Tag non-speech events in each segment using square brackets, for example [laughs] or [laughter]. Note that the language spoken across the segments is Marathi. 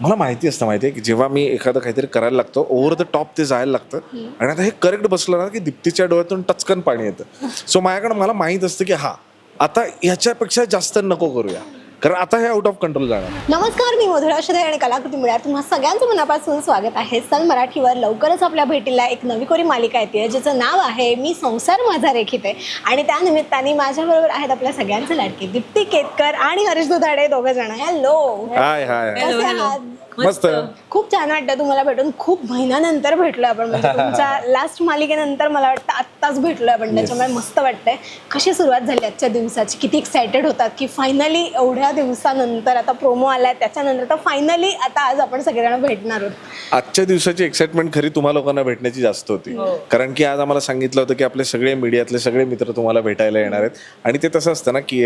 मला माहिती असतं माहिती आहे की जेव्हा मी एखादं काहीतरी करायला लागतो ओव्हर द टॉप ते जायला लागतं. आणि आता हे करेक्ट बसलं ना की दीप्तीच्या डोळ्यातून टचकन पाणी येतं. सो माझ्याकडे मला माहीत असतं की हा आता ह्याच्यापेक्षा जास्त नको करूया. कारण आता हे आउट ऑफ कंट्रोल जाणार. नमस्कार मी मधुरा श्रदय आणि कलाकृती मिळणार. तुम्हा सगळ्यांचं मनापासून स्वागत आहे. सन मराठीवर लवकरच आपल्या भेटीला एक नवी कोरी मालिका येते. ज्याचं नाव आहे मी संसार माझा रेखित. आहे आणि त्या निमित्ताने माझ्याबरोबर आहेत आपल्या सगळ्यांचे लाडके दीप्ती केतकर आणि हरीश दुधाडे दोघं जण. Hello hi hi hi. कसे आहात? मस्त. खूप छान वाटतं तुम्हाला भेटून. खूप महिन्यानंतर भेटलो आपण. म्हणजे [laughs] तुमच्या लास्ट मालिकेनंतर मला वाटतं आत्ताच भेटलोय आपण त्याच्यामुळे मस्त वाटतंय. कशी सुरुवात झाली आजच्या दिवसाची? किती एक्सायटेड होतात की फायनली एवढ्या दिवसानंतर आता प्रोमो आलाय त्याच्यानंतर तर फायनली आता आज आपण सगळेजण भेटणार आहोत. आजच्या दिवसाची एक्साइटमेंट खरी तुम्हा लोकांना भेटण्याची जास्त होती. कारण की आज आम्हाला सांगितलं होतं की आपले सगळे मीडियातले सगळे मित्र तुम्हाला भेटायला येणार आहेत. आणि ते तसं असतं ना की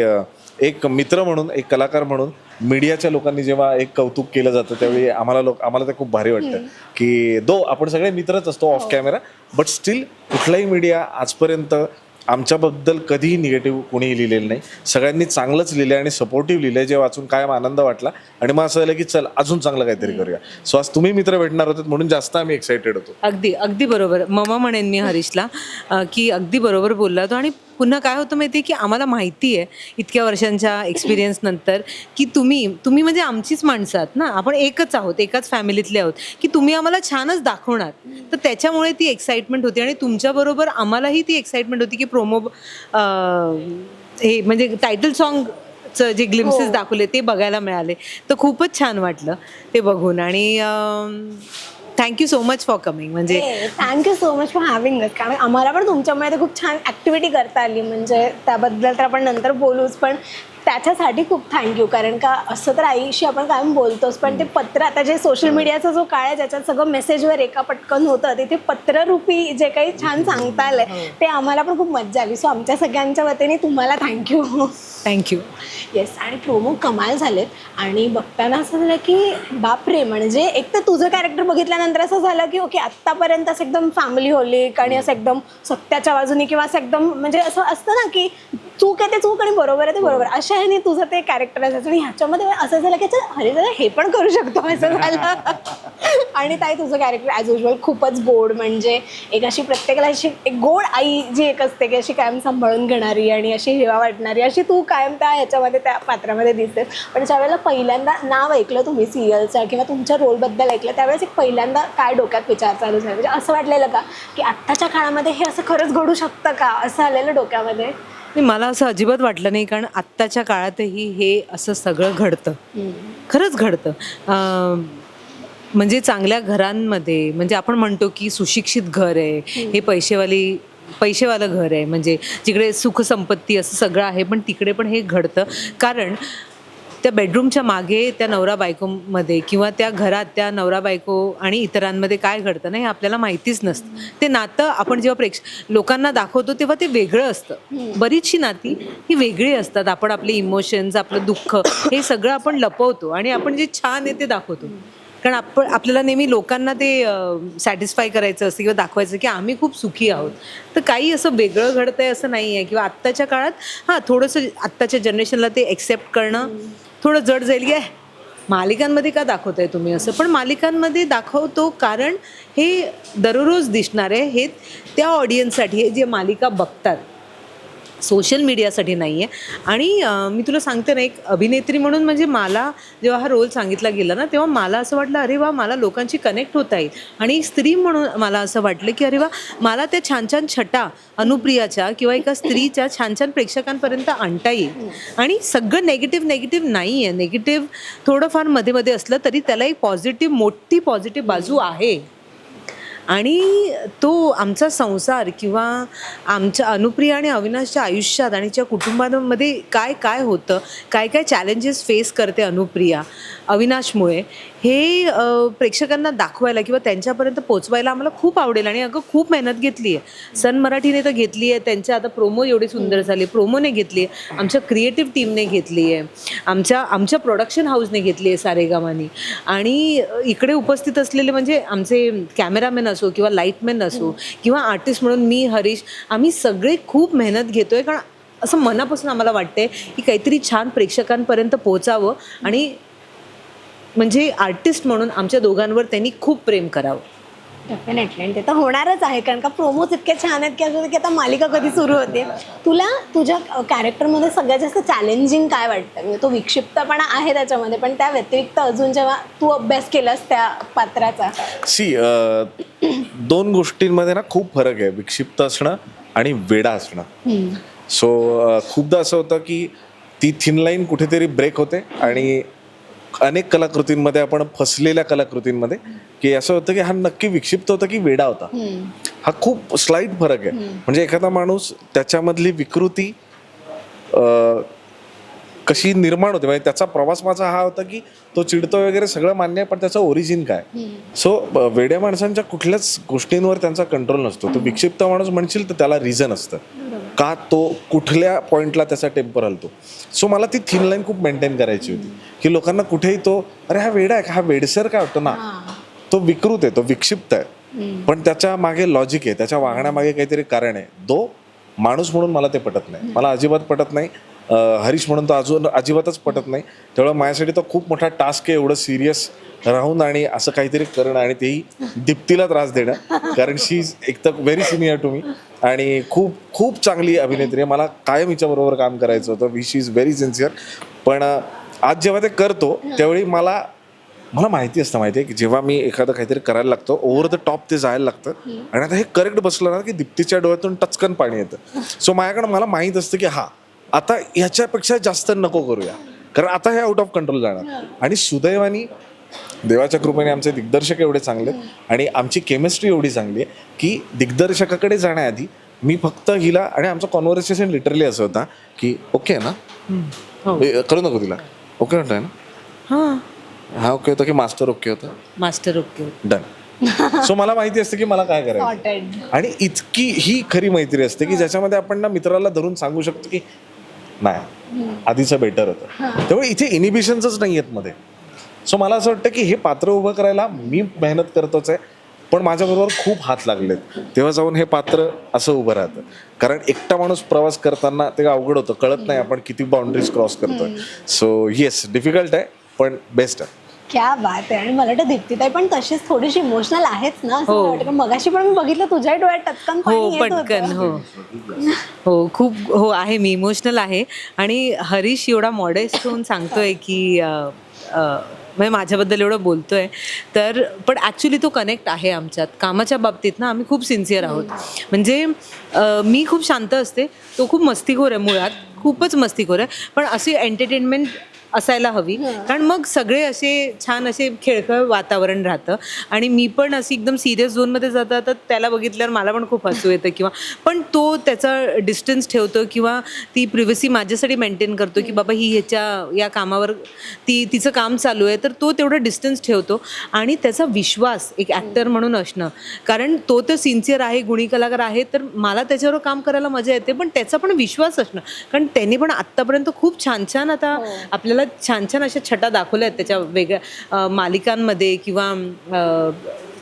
एक मित्र म्हणून एक कलाकार म्हणून मीडियाच्या लोकांनी जेव्हा एक कौतुक केलं जातं त्यावेळी आम्हाला लोक आम्हाला ते खूप भारी वाटतं. की दो आपण सगळे मित्रच असतो ऑफ कॅमेरा बट स्टील कुठलाही मीडिया आजपर्यंत आमच्याबद्दल कधीही निगेटिव्ह कोणीही लिहिलेलं नाही. सगळ्यांनी चांगलंच लिहिलं आणि सपोर्टिव्ह लिहिलंय. जे वाचून कायम आनंद वाटला आणि मग असं झालं की चल अजून चांगलं काहीतरी करूया. सो आज तुम्ही मित्र भेटणार होते म्हणून जास्त आम्ही एक्साइटेड होतो. अगदी अगदी बरोबर. ममा म्हणेन मी हरीशला की अगदी बरोबर बोलला तो आणि पुन्हा काय होतं माहिती आहे की आम्हाला माहिती आहे इतक्या वर्षांच्या एक्सपिरियन्स नंतर की तुम्ही तुम्ही म्हणजे आमचीच माणसं आहात ना. आपण एकच आहोत एकाच फॅमिलीतले आहोत. की तुम्ही आम्हाला छानच दाखवणार. तर त्याच्यामुळे ती एक्साइटमेंट होती आणि तुमच्याबरोबर आम्हालाही ती एक्साइटमेंट होती की प्रोमो हे म्हणजे टायटल सॉन्ग चं जे ग्लिम्सेस दाखवले ते बघायला मिळाले. तर खूपच छान वाटलं ते बघून. आणि thank you so much for coming म्हणजे thank you so much for having us कारण आम्हाला पण तुमच्यामुळे तर खूप छान ॲक्टिव्हिटी करता आली. म्हणजे त्याबद्दल तर आपण नंतर बोलूच पण त्याच्यासाठी खूप थँक्यू कारण का असं तर आईशी आपण कायम बोलतोच पण ते पत्र आता जे सोशल मीडियाचा जो काळ आहे ज्याच्यात सगळं मेसेजवर एका पटकन होतं तिथे पत्ररूपी जे काही छान सांगता आलंय ते आम्हाला पण खूप मज्जा आली. सो आमच्या सगळ्यांच्या वतीने तुम्हाला thank you thank you yes आणि प्रोमो कमाल झालेत. आणि बघताना असं झालं की बापरे म्हणजे एक तर तुझं कॅरेक्टर बघितल्यानंतर असं झालं की ओके आत्तापर्यंत असं एकदम फॅमिली होलिक आणि असं एकदम सत्याच्या बाजूने किंवा असं एकदम म्हणजे असं असतं ना की चूक आहे ते चूक आणि बरोबर आहे ते बरोबर अशा ह्याने तुझं ते कॅरेक्टर असायचं. आणि ह्याच्यामध्ये असं झालं की अरे दादा हे पण करू शकतो असं झालं. [laughs] आणि ताई तुझं कॅरेक्टर ॲज युजल खूपच गोड म्हणजे एक अशी प्रत्येकाला अशी एक गोड आई जी एक असते की अशी कायम सांभाळून घेणारी आणि अशी हेवा वाटणारी अशी तू कायम त्या ह्याच्यामध्ये त्या पात्रामध्ये दिसतेस. पण ज्यावेळेला पहिल्यांदा नाव ऐकलं तुम्ही सिरियलचं किंवा तुमच्या रोलबद्दल ऐकलं त्यावेळेस एक पहिल्यांदा काय डोक्यात विचार चालू झाला? म्हणजे असं वाटलेलं का की आत्ताच्या काळामध्ये हे असं खरंच घडू शकतं का? असं आलेलं डोक्यामध्ये? नाही मला असं अजिबात वाटलं नाही कारण आत्ताच्या काळातही हे असं सगळं घडतं. खरंच घडतं. म्हणजे चांगल्या घरांमध्ये म्हणजे आपण म्हणतो की सुशिक्षित घर आहे हे पैसेवाली पैसेवालं घर आहे. म्हणजे जिकडे सुखसंपत्ती असं सगळं आहे पण तिकडे पण हे घडतं. कारण त्या बेडरूमच्या मागे त्या नवरा बायकोमध्ये किंवा त्या घरात त्या नवरा बायको आणि इतरांमध्ये काय घडतं ना हे आपल्याला माहितीच नसतं. ते नातं आपण जेव्हा प्रेक्ष लोकांना दाखवतो तेव्हा ते वेगळं असतं. बरीचशी नाती ही वेगळी असतात. आपण आपले इमोशन्स आपलं दुःख हे सगळं आपण लपवतो आणि आपण जे छान आहे ते दाखवतो. कारण आपण आपल्याला नेहमी लोकांना ते सॅटिस्फाय करायचं असतं किंवा दाखवायचं की आम्ही खूप सुखी आहोत. तर काही असं वेगळं घडतंय असं नाही आहे किंवा आत्ताच्या काळात हां थोडंसं आत्ताच्या जनरेशनला ते एक्सेप्ट करणं थोडं जड जाईल गे. मालिकांमध्ये का दाखवताय तुम्ही असं? पण मालिकांमध्ये दाखवतो कारण हे दररोज दिसणार आहे हे त्या ऑडियन्ससाठी आहे जे मालिका बघतात सोशल मीडियासाठी नाही आहे आणि मी तुला सांगते ना एक अभिनेत्री म्हणून म्हणजे मला जेव्हा हा रोल सांगितला गेला ना तेव्हा मला असं वाटलं अरे वा मला लोकांशी कनेक्ट होता येईल. आणि एक स्त्री म्हणून मला असं वाटलं की अरे वा मला त्या छान छान छटा अनुप्रियाच्या किंवा एका स्त्रीच्या छान छान प्रेक्षकांपर्यंत आणता येईल. आणि सगळं नेगेटिव्ह नेगेटिव्ह नाही आहे नेगेटिव्ह थोडंफारमध्ये मध्ये असलं तरी त्याला एक पॉझिटिव्ह मोठी पॉझिटिव्ह बाजू आहे. आणि तो आमचा संसार किंवा आमच्या अनुप्रिया आणि अविनाशच्या आयुष्यात आणि त्या कुटुंबामध्ये काय काय होतं काय काय चॅलेंजेस फेस करते अनुप्रिया अविनाशमुळे हे प्रेक्षकांना दाखवायला किंवा त्यांच्यापर्यंत पोचवायला आम्हाला खूप आवडेल. आणि अगं खूप मेहनत घेतली आहे सन मराठीने तर घेतली आहे त्यांच्या आता प्रोमो एवढी सुंदर झाली. प्रोमोने घेतली आहे आमच्या क्रिएटिव्ह टीमने घेतली आहे आमच्या आमच्या प्रोडक्शन हाऊसने घेतली आहे सारेगामानी. आणि इकडे उपस्थित असलेले म्हणजे आमचे कॅमेरामॅन असो किंवा लाईटमॅन असो किंवा आर्टिस्ट म्हणून मी हरीश आम्ही सगळे खूप मेहनत घेतोय. कारण असं मनापासून आम्हाला वाटतंय की काहीतरी छान प्रेक्षकांपर्यंत पोहोचावं आणि म्हणजे आर्टिस्ट म्हणून आमच्या दोघांवर त्यांनी खूप प्रेम करावं. डेफिनेटली ते तर होणारच आहे कारण का प्रोमोज इतके छान आहेत की असं की आता मालिका कधी सुरू होते. तुला तुझ्या कॅरेक्टरमध्ये सगळ्यात जास्त चॅलेंजिंग काय वाटतं? म्हणजे तो विक्षिप्तपणा आहे त्याच्यामध्ये पण त्या व्यतिरिक्त अजून जेव्हा तू अभ्यास केलास त्या पात्राचा? सी दोन गोष्टींमध्ये ना खूप फरक आहे. विक्षिप्त असणं आणि वेडा असणं. सो खूपदा असं होतं की ती थिन लाईन कुठेतरी ब्रेक होते आणि अनेक कलाकृतींमध्ये आपण फसलेल्या कलाकृतींमध्ये की असं होतं की हा नक्की विक्षिप्त होता की वेडा होता. हा खूप स्लाईट फरक आहे. म्हणजे एखादा माणूस त्याच्यामधली विकृती अं, कशी निर्माण होते? म्हणजे त्याचा प्रवास माझा हा होता की तो चिडतो वगैरे सगळं मान्य आहे पण त्याचं ओरिजिन काय? सो वेड्या माणसांच्या कुठल्याच गोष्टींवर त्यांचा कंट्रोल नसतो. तो विक्षिप्त माणूस म्हणशील तर त्याला रिझन असतं. का तो कुठल्या पॉइंटला त्याचा टेम्पर हलतो सो मला ती थिन लाईन खूप मेंटेन करायची होती. की लोकांना कुठेही तो अरे हा वेडा आहे का? हा वेडसर काय वाटतो ना? तो विकृत आहे तो विक्षिप्त आहे. पण त्याच्यामागे लॉजिक आहे त्याच्या वागण्यामागे काहीतरी कारण आहे. तो माणूस म्हणून मला ते पटत नाही. मला अजिबात पटत नाही. हरीश म्हणून तो अजून अजिबातच पटत नाही. त्यामुळे माझ्यासाठी तो खूप मोठा टास्क आहे एवढं सिरियस राहून आणि असं काहीतरी करणं आणि तेही दीप्तीला त्रास देणं. कारण शी एक तर व्हेरी सिनियर टू मी आणि खूप खूप चांगली अभिनेत्री आहे. मला कायम हिच्याबरोबर काम करायचं होतं. We she is very sincere पण आज जेव्हा ते करतो त्यावेळी मला मला माहिती असतं माहिती आहे की जेव्हा मी एखादं काहीतरी करायला लागतो ओव्हर द टॉप ते जायला लागतं. आणि आता हे करेक्ट बसलं ना की दीप्तीच्या डोळ्यातून टचकन पाणी येतं. सो माझ्याकडे मला माहीत असतं की हा आता ह्याच्यापेक्षा जास्त नको करूया. कारण आता हे आउट ऑफ कंट्रोल जाणार. आणि सुदैवानी देवाच्या कृपेने आमचे दिग्दर्शक एवढे चांगले आणि आमची केमिस्ट्री एवढी चांगली आहे की दिग्दर्शकाकडे जाण्याआधी मी फक्त हिला आणि आमचं कॉन्व्हर्सेशन लिटरली असं होता की ओके ना? हो. ए, करू नको तिला. ओके म्हणतोय ना? हां. हा ओके होतं की मास्टर ओके होतं? मास्टर ओके डन सो मला माहिती असते की मला काय करायचं. Sorted. आणि इतकी ही खरी मैत्री असते की ज्याच्यामध्ये आपण ना मित्राला धरून सांगू शकतो की नाही. आधीचं बेटर होतं. त्यामुळे इथे इनिबिशन्सच नाही आहेत मध्ये. सो मला असं वाटतं की हे पात्र उभं करायला मी मेहनत करतोच आहे पण माझ्याबरोबर खूप हात लागलेत. तेव्हा जाऊन हे पात्र असं उभं राहतं. कारण एकटा माणूस प्रवास करताना ते अवघड होतं. कळत नाही आपण किती बाउंड्रीज क्रॉस करतोय. सो येस डिफिकल्ट आहे पण बेस्ट आहे. क्या बात आहे. आणि मला वाटतं दीप्तीताई पण तशीच थोडीशी इमोशनल आहेच ना? असं मला वाटतं. मगाशी पण मी बघितलं तुझ्या डोळ्यात टचकन पाणी हो येत पटकन होतं. हो. हो खूप हो आहे. मी इमोशनल आहे. आणि हरीश एवढा मॉडेस्ट होऊन सांगतोय की अं, अं, म्हणजे माझ्याबद्दल एवढं बोलतोय. तर पण ॲक्च्युली तो कनेक्ट आहे आमच्यात. कामाच्या बाबतीत ना आम्ही खूप सिन्सिअर आहोत. म्हणजे अं, मी खूप शांत असते. तो खूप मस्तीखोर आहे मुळात. खूपच मस्तीखोर आहे. पण अशी एंटरटेनमेंट असायला हवी. कारण मग सगळे असे छान असे खेळखळ वातावरण राहतं. आणि मी पण अशी एकदम सिरियस झोनमध्ये जाता तर त्याला बघितल्यावर मला पण खूप हसू येतं किंवा पण तो त्याचा डिस्टन्स ठेवतो किंवा ती प्रिव्हसी माझ्यासाठी मेंटेन करतो की बाबा ही ह्याच्या या कामावर ती तिचं काम चालू आहे. तर तो तेवढं डिस्टन्स ठेवतो. आणि त्याचा विश्वास एक ॲक्टर म्हणून असणं. कारण तो तर सिन्सिअर आहे गुणी कलाकार आहे तर मला त्याच्यावर काम करायला मजा येते. पण त्याचा पण विश्वास असणं. कारण त्यांनी पण आत्तापर्यंत खूप छान छान आता आपल्याला छान छान अशा छटा दाखवल्या आहेत त्याच्या वेगळ्या मालिकांमध्ये किंवा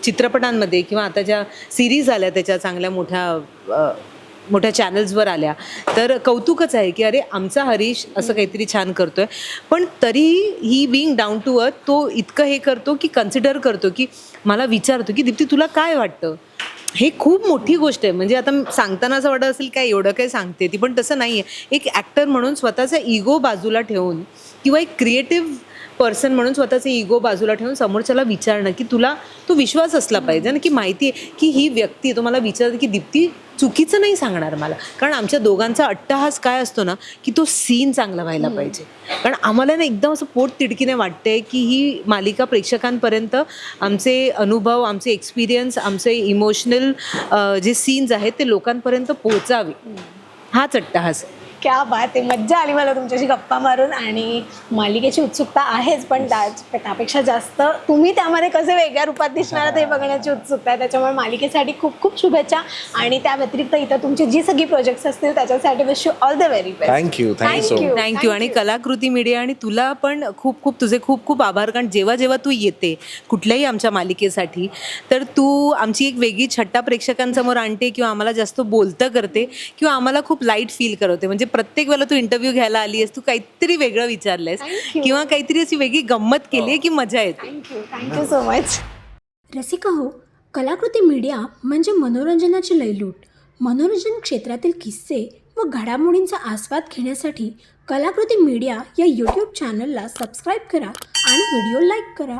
चित्रपटांमध्ये किंवा आता ज्या सिरीज आल्या त्याच्या चांगल्या मोठ्या मोठ्या चॅनल्सवर आल्या. तर कौतुकच आहे की अरे आमचा हरीश असं काहीतरी छान करतोय. पण तरीही ही बिंग डाऊन टू अर्थ तो इतकं हे करतो की कन्सिडर करतो की मला विचारतो की दीप्ती तुला काय वाटतं? हे खूप मोठी गोष्ट आहे. म्हणजे आता सांगताना असं वाटत असेल काय एवढं काय सांगते ती. पण तसं नाही आहे एक ॲक्टर म्हणून स्वतःचा इगो बाजूला ठेवून किंवा एक क्रिएटिव्ह पर्सन म्हणून स्वतःचे इगो बाजूला ठेवून समोरच्याला विचारणं की तुला तो विश्वास असला पाहिजे आणि की माहिती आहे की ही व्यक्ती तुम्हाला विचारते की दीप्ती चुकीचं नाही सांगणार मला. कारण आमच्या दोघांचा अट्टहास काय असतो ना की तो सीन चांगला व्हायला पाहिजे. कारण आम्हाला ना एकदम असं पोट तिडकीने वाटतंय की ही मालिका प्रेक्षकांपर्यंत आमचे अनुभव आमचे एक्सपिरियन्स आमचे इमोशनल जे सीन्स आहेत ते लोकांपर्यंत पोहोचावे. हाच अट्टहास आहे. क्या बात आहे मज्जा आली मला तुमच्याशी गप्पा मारून आणि मालिकेची उत्सुकता आहेच पण त्या- त्यापेक्षा जास्त तुम्ही त्यामध्ये कसे वेगळ्या रूपात दिसणार हे बघण्याची उत्सुकता आहे. त्याच्यामुळे मालिकेसाठी खूप खूप शुभेच्छा आणि त्या व्यतिरिक्त इथं तुमची जी सगळी प्रोजेक्ट्स असतील त्याच्यासाठी wish you all the very best thank you thank you thank you आणि कलाकृती मीडिया आणि तुला पण खूप खूप तुझे खूप खूप आभार कारण जेव्हा जेव्हा तू येते कुठल्याही आमच्या मालिकेसाठी तर तू आमची एक वेगळी छट्टा प्रेक्षकांसमोर आणते किंवा आम्हाला जास्त बोलतं करते किंवा आम्हाला खूप लाइट फील करवते. म्हणजे प्रत्येक वेळेला तू इंटरव्ह्यू घ्यायला आली आहेस तू काहीतरी वेगळं विचारलंयस. किंवा काहीतरी अशी वेगळी गंमत केली आहे की मजा येते. Thank you thank you so much Rasika हो कलाकृती मीडिया म्हणजे मनोरंजनाची लयलूट. मनोरंजन क्षेत्रातील किस्से व घडामोडींचा आस्वाद घेण्यासाठी कलाकृती मीडिया या यूट्यूब चॅनलला सबस्क्राईब करा आणि व्हिडिओ लाईक करा.